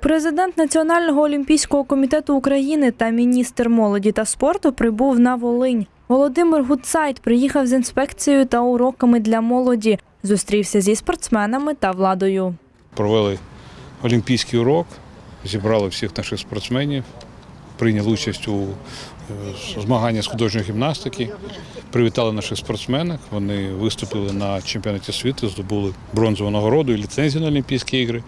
Президент Національного олімпійського комітету України та міністр молоді та спорту прибув на Волинь. Володимир Гудсайт приїхав з інспекцією та уроками для молоді. Зустрівся зі спортсменами та владою. провели олімпійський урок, зібрали всіх наших спортсменів, прийняли участь у е, змаганнях з художньої гімнастики, привітали наших спортсменок. Вони виступили на чемпіонаті світу, здобули бронзову нагороду і ліцензію на Олімпійські ігри.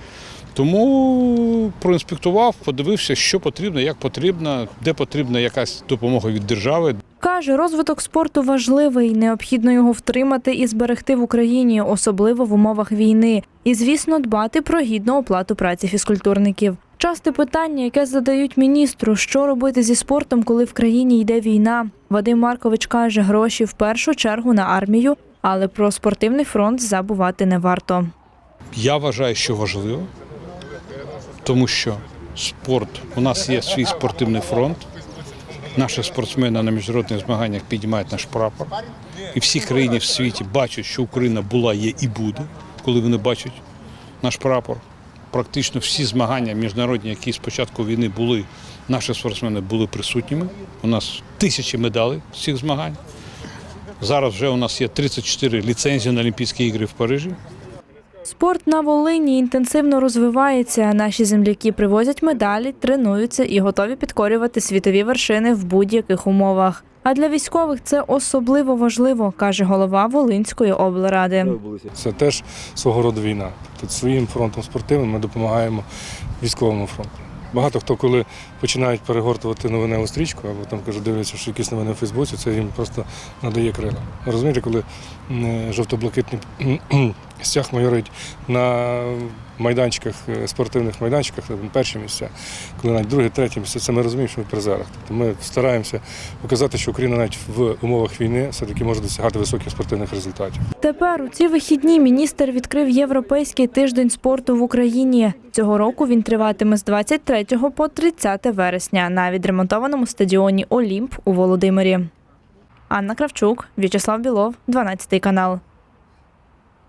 Тому проінспектував, подивився, що потрібно, як потрібно, де потрібна якась допомога від держави, Каже, розвиток спорту важливий, необхідно його втримати і зберегти в Україні, особливо в умовах війни. І, звісно, дбати про гідну оплату праці фізкультурників. Часте питання, яке задають міністру, що робити зі спортом, коли в країні йде війна. Вадим Маркович каже, гроші в першу чергу на армію, але про спортивний фронт забувати не варто. Я вважаю, що важливо, тому що спорт, у нас є свій спортивний фронт. Наші спортсмени на міжнародних змаганнях піднімають наш прапор. І всі країни в світі бачать, що Україна була, є і буде, коли вони бачать наш прапор. Практично всі змагання міжнародні, які з початку війни були, наші спортсмени були присутніми. У нас тисячі медалей з цих змагань. Зараз вже у нас є 34 ліцензії на Олімпійські ігри в Парижі. Спорт на Волині інтенсивно розвивається. Наші земляки привозять медалі, тренуються і готові підкорювати світові вершини в будь-яких умовах. А для військових це особливо важливо, каже голова Волинської облради. Це теж свого роду війна. Тобто своїм фронтом спортивним ми допомагаємо військовому фронту. Багато хто, коли починають перегортувати новиневу стрічку, або там кажуть, дивляться, що якісь новини в Фейсбуці, це їм просто надає крила. Розумієте, коли е, жовто-блакитний стяг майорить на майданчиках, е, спортивних майданчиках, перші місця, коли навіть друге, третє місце, це ми розуміємо, що ми в призерах. Тобто ми стараємося показати, що Україна навіть в умовах війни все-таки може досягати високих спортивних результатів. Тепер у ці вихідні міністр відкрив європейський тиждень спорту в Україні. Цього року він триватиме з 23 по 30 вересня на відремонтованому стадіоні Олімп у Володимирі. Анна Кравчук, В'ячеслав Білов, 12 канал.